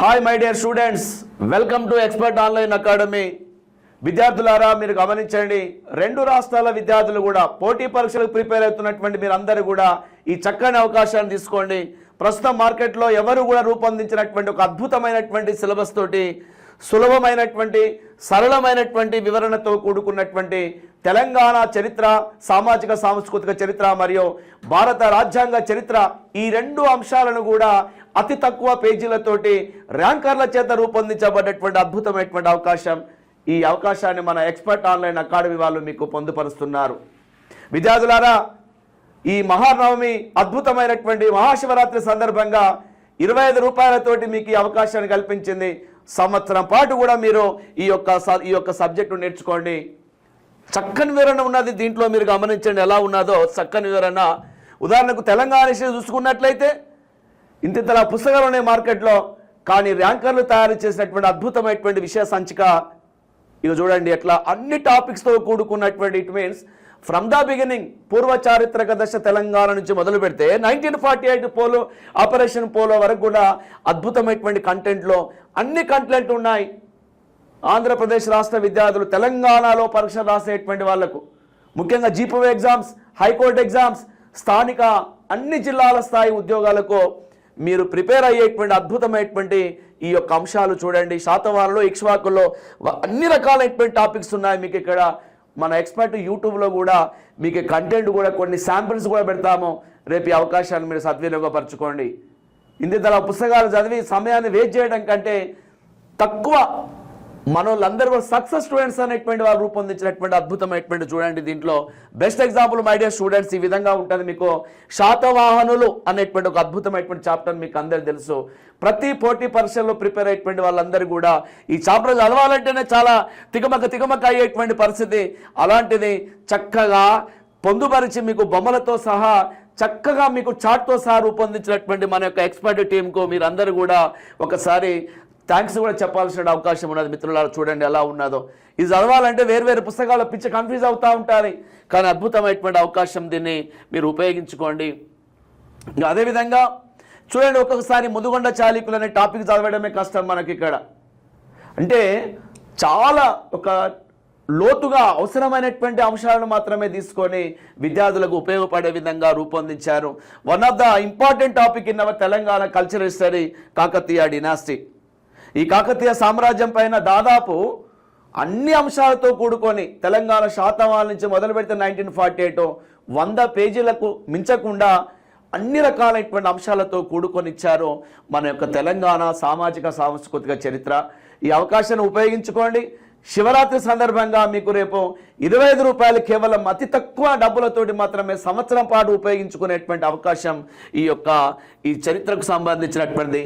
Hi my dear students welcome to expert online academy విద్యార్థులారా మీరు గమనించండి రెండు రాష్ట్రాల విద్యార్థులు కూడా పోటీ పరీక్షలకు ప్రిపేర్ అవుతున్నటువంటి మీరందరూ కూడా ఈ చక్కని అవకాశాన్ని తీసుకోండి. ప్రస్తుతం మార్కెట్లో ఎవరు కూడా రూపొందించినటువంటి ఒక అద్భుతమైనటువంటి సిలబస్ తోటి సులభమైనటువంటి సరళమైనటువంటి వివరణతో కూడుకున్నటువంటి తెలంగాణ చరిత్ర సామాజిక సాంస్కృతిక చరిత్ర మరియు భారత రాజ్యాంగ చరిత్ర ఈ రెండు అంశాలను కూడా అతి తక్కువ పేజీలతోటి ర్యాంకర్ల చేత రూపొందించబడ్డటువంటి అద్భుతమైనటువంటి అవకాశం. ఈ అవకాశాన్ని మన ఎక్స్పర్ట్ ఆన్లైన్ అకాడమీ వాళ్ళు మీకు పొందుపరుస్తున్నారు. విద్యార్థులారా ఈ మహానవమి అద్భుతమైనటువంటి మహాశివరాత్రి సందర్భంగా ఇరవై ఐదు రూపాయలతోటి మీకు ఈ అవకాశాన్ని కల్పించింది. సంవత్సరం పాటు కూడా మీరు ఈ యొక్క ఈ యొక్క సబ్జెక్టు నేర్చుకోండి. చక్కని వివరణ ఉన్నది దీంట్లో మీరు గమనించండి ఎలా ఉన్నదో. చక్కని వివరణ. ఉదాహరణకు తెలంగాణ చూసుకున్నట్లయితే ఇంతింతలా పుస్తకాలు ఉన్నాయి మార్కెట్లో కానీ ర్యాంకర్లు తయారు చేసినటువంటి అద్భుతమైనటువంటి విషయ సంచిక. ఇక చూడండి ఎట్లా అన్ని టాపిక్స్తో కూడుకున్నటువంటి it means from the beginning పూర్వ చారిత్రక దశ తెలంగాణ నుంచి మొదలు పెడితే nineteen forty eight polo operation polo వరకు కూడా అద్భుతమైనటువంటి కంటెంట్లో అన్ని కంటెంట్ ఉన్నాయి. ఆంధ్రప్రదేశ్ రాష్ట్ర విద్యార్థులు తెలంగాణలో పరీక్ష రాసేటువంటి వాళ్ళకు ముఖ్యంగా జీపో ఎగ్జామ్స్ హైకోర్టు ఎగ్జామ్స్ స్థానిక అన్ని జిల్లాల స్థాయి ఉద్యోగాలకు మీరు ప్రిపేర్ అయ్యేటువంటి అద్భుతమైనటువంటి ఈ యొక్క అంశాలు చూడండి. శాతవారంలో ఇక్ష్వాకుల్లో అన్ని రకాలైనటువంటి టాపిక్స్ ఉన్నాయి. మీకు ఇక్కడ మన ఎక్స్పర్ట్ యూట్యూబ్లో కూడా మీకు కంటెంట్ కూడా కొన్ని శాంపిల్స్ కూడా పెడతాము. రేపు ఈ అవకాశాన్ని మీరు సద్వినియోగపరచుకోండి. ఇంత పుస్తకాలు చదివి సమయాన్ని వేస్ట్ చేయడం కంటే తక్కువ మనోళ్ళందరూ కూడా సక్సెస్ స్టూడెంట్స్ అనేటువంటి వాళ్ళు రూపొందించినటువంటి అద్భుతమైనటువంటి చూడండి దీంట్లో. Best example my dear students ఈ విధంగా ఉంటుంది మీకు. శాతవాహనులు అనేటువంటి ఒక అద్భుతమైనటువంటి చాప్టర్ మీకు అందరు తెలుసు. ప్రతి పోటీ పరీక్షల్లో ప్రిపేర్ అయ్యేటువంటి వాళ్ళందరూ కూడా ఈ చాప్టర్ చదవాలంటేనే చాలా తికమక తికమక అయ్యేటువంటి పరిస్థితి. అలాంటిది చక్కగా పొందుపరిచి మీకు బొమ్మలతో సహా చక్కగా మీకు చాట్తో సహా రూపొందించినటువంటి మన యొక్క ఎక్స్పర్ట్ టీంకు మీరందరూ కూడా ఒకసారి థ్యాంక్స్ కూడా చెప్పాల్సిన అవకాశం ఉన్నది మిత్రులారా చూడండి ఎలా ఉన్నదో. ఇది చదవాలంటే వేరు పుస్తకాలు పిచ్చి కన్ఫ్యూజ్ అవుతూ ఉంటారు. కానీ అద్భుతమైనటువంటి అవకాశం దీన్ని మీరు ఉపయోగించుకోండి. ఇంకా అదేవిధంగా చూడండి ఒక్కొక్కసారి ముదుగొండ చాలీకులు అనే టాపిక్ చదవడమే కష్టం మనకి ఇక్కడ. అంటే చాలా ఒక లోతుగా అవసరమైనటువంటి అంశాలను మాత్రమే తీసుకొని విద్యార్థులకు ఉపయోగపడే విధంగా రూపొందించారు. One of the important topic in our Telangana cultural study Kakatiya dynasty ఈ కాకతీయ సామ్రాజ్యం పైన దాదాపు అన్ని అంశాలతో కూడుకొని తెలంగాణ శాతవాల నుంచి మొదలు పెడితే నైన్టీన్ ఫార్టీ ఎయిట్ వంద పేజీలకు మించకుండా అన్ని రకాలైనటువంటి అంశాలతో కూడుకొని ఇచ్చారు మన యొక్క తెలంగాణ సామాజిక సాంస్కృతిక చరిత్ర. ఈ అవకాశాన్ని ఉపయోగించుకోండి. శివరాత్రి సందర్భంగా మీకు రేపు ఇరవై ఐదు రూపాయలు కేవలం అతి తక్కువ డబ్బులతోటి మాత్రమే సంవత్సరం పాటు ఉపయోగించుకునేటువంటి అవకాశం ఈ యొక్క ఈ చరిత్రకు సంబంధించినటువంటిది.